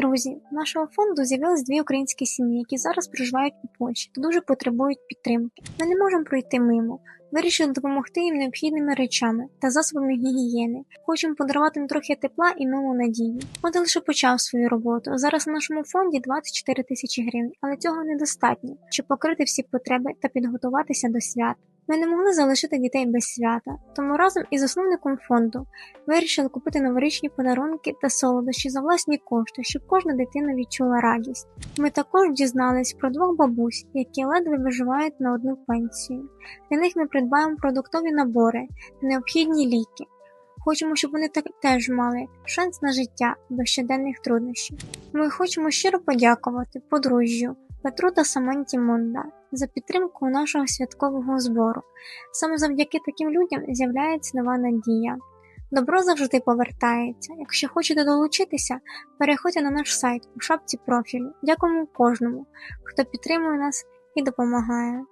Друзі, в нашого фонду з'явились дві українські сім'ї, які зараз проживають у Польщі та дуже потребують підтримки. Ми не можемо пройти мимо. Вирішили допомогти їм необхідними речами та засобами гігієни. Хочемо подарувати їм трохи тепла і нову надію. Фонд лише почав свою роботу. Зараз на нашому фонді 24 тисячі гривень, але цього недостатньо, щоб покрити всі потреби та підготуватися до свят. Ми не могли залишити дітей без свята, тому разом із засновником фонду вирішили купити новорічні подарунки та солодощі за власні кошти, щоб кожна дитина відчула радість. Ми також дізнались про двох бабусь, які ледве виживають на одну пенсію. Для них ми придбаємо продуктові набори та необхідні ліки. Хочемо, щоб вони так теж мали шанс на життя без щоденних труднощів. Ми хочемо щиро подякувати подружжю Петру та Саманті Монда за підтримку нашого святкового збору. Саме завдяки таким людям з'являється нова надія. Добро завжди повертається. Якщо хочете долучитися, переходьте на наш сайт у шапці профілю. Дякуємо кожному, хто підтримує нас і допомагає.